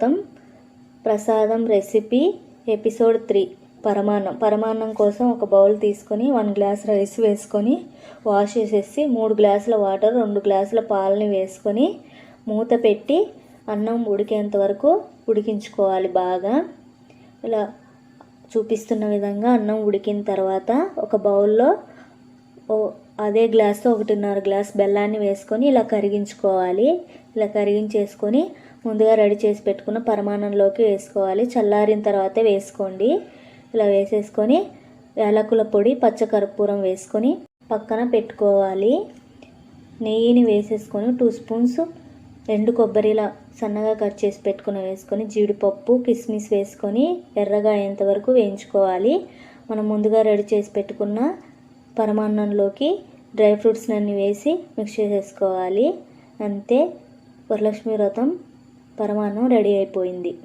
మొత్తం ప్రసాదం recipe episode three. పరమాన్నం. పరమాన్నం కోసం ఒక బౌల్ తీసుకొని వన్ గ్లాస్ రైస్ వేసుకొని వాష్ చేసేసి మూడు గ్లాసుల వాటర్ రెండు గ్లాసుల పాలని వేసుకొని మూత పెట్టి అన్నం ఉడికేంత వరకు ఉడికించుకోవాలి బాగా. ఇలా చూపిస్తున్న విధంగా అన్నం ఉడికిన తర్వాత ఒక బౌల్లో అదే గ్లాస్తో ఒకటిన్నర గ్లాస్ బెల్లాన్ని వేసుకొని ఇలా కరిగించుకోవాలి. ఇలా కరిగించేసుకొని ముందుగా రెడీ చేసి పెట్టుకున్న పరమాన్నంలోకి వేసుకోవాలి. చల్లారిన తర్వాతే వేసుకోండి. ఇలా వేసేసుకొని యాలకుల పొడి పచ్చకర్పూరం వేసుకొని పక్కన పెట్టుకోవాలి. నెయ్యిని వేసేసుకొని టూ స్పూన్స్ ఎండు కొబ్బరిలా సన్నగా కట్ చేసి పెట్టుకుని వేసుకొని జీడిపప్పు కిస్మిస్ వేసుకొని ఎర్రగా అయ్యేంత వరకు వేయించుకోవాలి. మనం ముందుగా రెడీ చేసి పెట్టుకున్న పరమాన్నంలోకి డ్రై ఫ్రూట్స్ అన్ని వేసి మిక్స్ చేసేసుకోవాలి. అంతే. వరలక్ష్మి వ్రతం పరమాన్నం రెడీ అయిపోయింది.